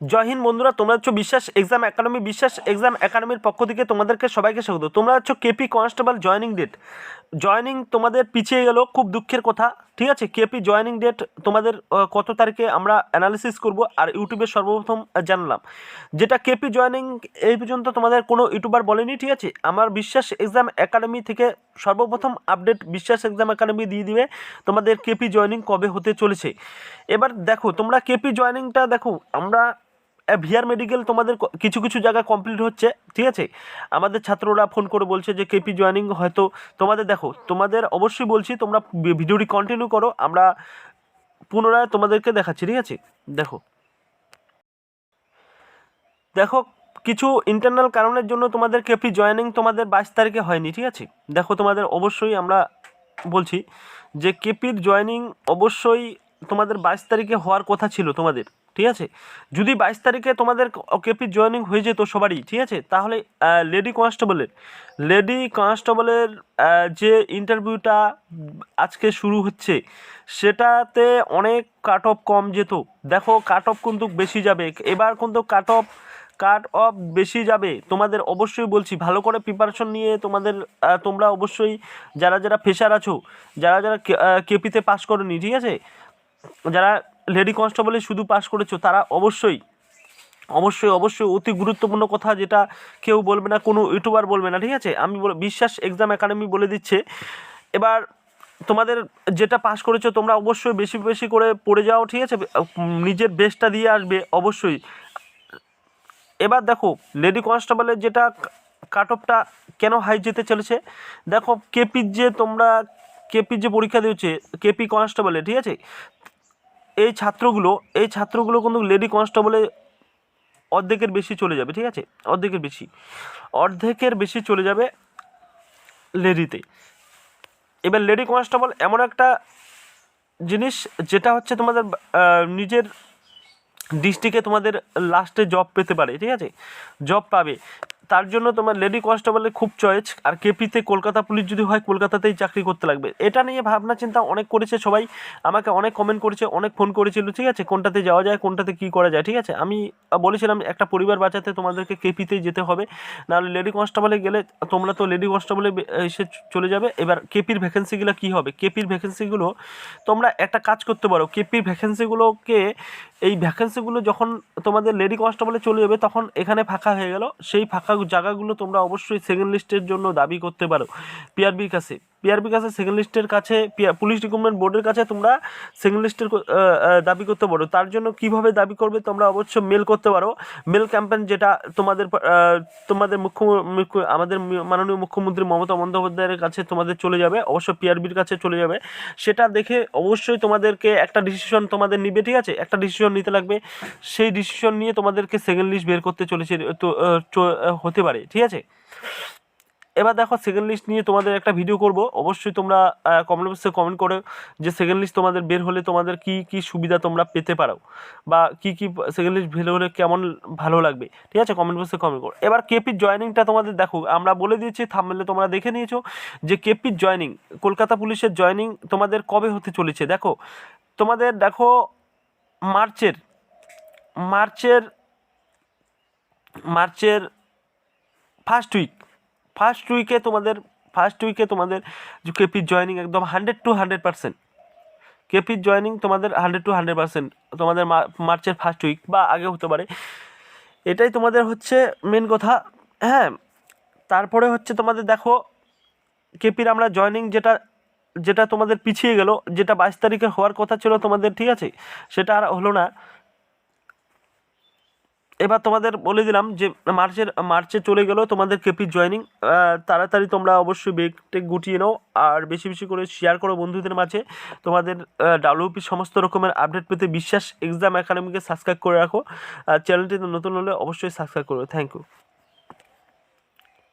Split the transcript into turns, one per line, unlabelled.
জয় হিন্দ বন্ধুরা, তোমরা হচ্ছে বিশ্বাস এক্সাম একাডেমি, বিশ্বাস এক্সাম একাডেমির পক্ষ থেকে তোমাদেরকে সবাইকে স্বাগত। তোমরা হচ্ছে KP constable joining date. Joining তোমাদের পিছিয়ে গেল, খুব দুঃখের কথা। ঠিক আছে? কেপি জয়নিং ডেট তোমাদের কত তারিখে আমরা অ্যানালিসিস করব আর ইউটিউবে সর্বপ্রথম জানলাম। যেটা কেপি জয়নিং, এই পর্যন্ত তোমাদের কোনো ইউটিউবার বলেনি, ঠিক আছে? আমার বিশ্বাস এক্সাম একাডেমি থেকে সর্বপ্রথম আপডেট বিশ্বাস এক্সাম একাডেমি দিয়ে দিবে তোমাদের কেপি জয়নিং কবে হতে চলেছে। এবার দেখো, তোমরা কেপি জয়নিংটা দেখো, আমরা ভিআর মেডিকেল তোমাদের কিছু কিছু জায়গায় কমপ্লিট হচ্ছে, ঠিক আছে? আমাদের ছাত্ররা ফোন করে বলছে যে, কেপি জয়নিং, হয়তো তোমাদের, দেখো, তোমাদের অবশ্যই বলছি, তোমরা ভিডিওটি কন্টিনিউ করো, আমরা পুনরায় তোমাদেরকে দেখাচ্ছি, ঠিক আছে? দেখো। দেখো, কিছু ইন্টারনাল কারণের জন্য তোমাদের কেপি জয়েনিং তোমাদের বাইশ তারিখে হয়নি, ঠিক আছে? দেখো, তোমাদের অবশ্যই আমরা বলছি যে, কেপির জয়েনিং অবশ্যই তোমাদের বাইশ তারিখে হওয়ার কথা ছিল তোমাদের, ঠিক আছে? যদি বাইশ তারিখে তোমাদের কেপির জয়েনিং হয়ে যেত সবারই, ঠিক আছে? তাহলে লেডি কনস্টেবলের লেডি কনস্টেবলের যে ইন্টারভিউটা আজকে শুরু হচ্ছে, সেটাতে অনেক কাট অফ কম যেত। দেখো কাট অফ কিন্তু বেশি যাবে। এবার কিন্তু কাট অফ কাট অফ বেশি যাবে। তোমাদের অবশ্যই বলছি, ভালো করে প্রিপারেশন নিয়ে তোমাদের তোমরা অবশ্যই যারা যারা ফেসার আছো, যারা যারা কেপিতে পাস করনি, ঠিক আছে? যারা লেডি কনস্টেবলে শুধু পাস করেছ, তারা অবশ্যই অবশ্যই অবশ্যই অতি গুরুত্বপূর্ণ কথা যেটা কেউ বলবে না, কোনো ইউটিউবার বলবে না, ঠিক আছে? আমি বিশ্বাস এক্সাম একাডেমি বলে দিচ্ছে। এবার তোমাদের যেটা পাস করেছ, তোমরা অবশ্যই বেশি বেশি করে পড়ে যাও, ঠিক আছে? নিজের বেস্টটা দিয়ে আসবে, অবশ্যই। এবার দেখো লেডি কনস্টেবলের যেটা কাট অফটা কেন হাই যেতে চলেছে? দেখো কেপির যে তোমরা কেপির যে পরীক্ষা দিয়েছে কেপি কনস্টেবলে ঠিক আছে? এই ছাত্রগুলো এই ছাত্রগুলো কিন্তু লেডি কনস্টেবলে অর্ধেকের বেশি চলে যাবে, ঠিক আছে? অর্ধেকের বেশি। অর্ধেকের বেশি চলে যাবে লেডিতে। এবার লেডি কনস্টেবল এমন একটা জিনিস যেটা হচ্ছে তোমাদের নিজের ডিস্ট্রিক্টে তোমাদের লাস্টে জব পেতে পারে, ঠিক আছে? জব পাবে। তার জন্য তোমার লেডি কনস্টেবলের খুব চয়েস আর কেপিতে কলকাতা পুলিশ যদি হয়, কলকাতাতেই চাকরি করতে লাগবে। এটা নিয়ে ভাবনা চিন্তা অনেক করেছে সবাই। আমাকে অনেক কমেন্ট করেছে, অনেক ফোন করেছিল, ঠিক আছে? কোনটাতে যাওয়া যায়, কোনটাতে কী করা যায়, ঠিক আছে? আমি বলেছিলাম, একটা পরিবার বাঁচাতে তোমাদেরকে কেপিতেই যেতে হবে। নাহলে লেডি কনস্টেবলে গেলে, তোমরা তো লেডি কনস্টেবলে এসে চলে যাবে। এবার কেপির ভ্যাকেন্সিগুলো কী হবে? কেপির ভ্যাকেন্সিগুলো তোমরা একটা কাজ করতে পারো। কেপির ভ্যাকেন্সিগুলোকে এই ভ্যাকেন্সিগুলো যখন তোমাদের লেডি কনস্টেবলে চলে যাবে, তখন এখানে ফাঁকা হয়ে গেল। সেই ফাঁকা জায়গাগুলো তোমরা অবশ্যই সেকেন্ড লিস্টের জন্য দাবি করতে পারো। পিআরবির কাছে। পিআরবির কাছে সেকেন্ড লিস্টের কাছে পুলিশ রিক্রুটমেন্ট বোর্ডের কাছে তোমরা সেকেন্ড লিস্টের দাবি করতে পারো। তার জন্য কীভাবে দাবি করবে তোমরা অবশ্যই মেল করতে পারো। মেল ক্যাম্পেন যেটা তোমাদের তোমাদের মুখ্য আমাদের মাননীয় মুখ্যমন্ত্রী মমতা বন্দ্যোপাধ্যায়ের কাছে তোমাদের চলে যাবে অবশ্যই পিআরবির কাছে চলে যাবে। সেটা দেখে অবশ্যই তোমাদেরকে একটা ডিসিশন তোমাদের নিবে, ঠিক আছে? একটা ডিসিশন নিতে লাগবে। সেই ডিসিশন নিয়ে তোমাদেরকে সেকেন্ড লিস্ট বের করতে চলেছে, তো হতে পারে, ঠিক আছে? এবার দেখো সেকেন্ড লিস্ট নিয়ে তোমাদের একটা ভিডিও করব। অবশ্যই তোমরা কমেন্ট বক্সে কমেন্ট করে যে সেকেন্ড লিস্ট তোমাদের বের হলে তোমাদের কি কি সুবিধা তোমরা পেতে পারো বা কি কি সেকেন্ড লিস্ট বের হলে কেমন ভালো লাগবে। ঠিক আছে? কমেন্ট বক্সে কমেন্ট করো। এবার কেপির জয়নিংটা তোমাদের দেখো, আমরা বলে দিয়েছি থামলে তোমরা দেখে নিয়েছো যে কেপির জয়নিং কলকাতা পুলিশের জয়নিং তোমাদের কবে হতে চলেছে? দেখো, তোমাদের দেখো মার্চের মার্চের মার্চের ফার্স্ট উইক ফার্স্ট উইকে তোমাদের ফার্স্ট উইকে তোমাদের কেপির জয়নিং একদম হান্ড্রেড টু হান্ড্রেড পার্সেন্ট কেপির জয়নিং তোমাদের হান্ড্রেড টু হান্ড্রেড পার্সেন্ট তোমাদের মার্চের ফার্স্ট উইক বা আগে হতে পারে। এটাই তোমাদের হচ্ছে মেন কথা। হ্যাঁ তারপরে হচ্ছে তোমাদের দেখো কেপির আমরা জয়নিং যেটা যেটা তোমাদের পিছিয়ে গেল, যেটা বাইশ তারিখে হওয়ার কথা ছিল তোমাদের, ঠিক আছে? সেটা আর হলো না। এবার তোমাদের বলে দিলাম যে মার্চের, মার্চে চলে গেল তোমাদের কেপি জয়নিং তাড়াতাড়ি তোমরা অবশ্যই বেগটে গুটিয়ে নাও। আর বেশি বেশি করে শেয়ার করো বন্ধুদের মাঝে। তোমাদের ডাব্লিউপি সমস্ত রকমের আপডেট পেতে বিশ্বাস এক্সাম একাডেমিকে সাবস্ক্রাইব করে রাখো। আর চ্যানেলটিতে নতুন হলে অবশ্যই সাবস্ক্রাইব করো থ্যাংক ইউ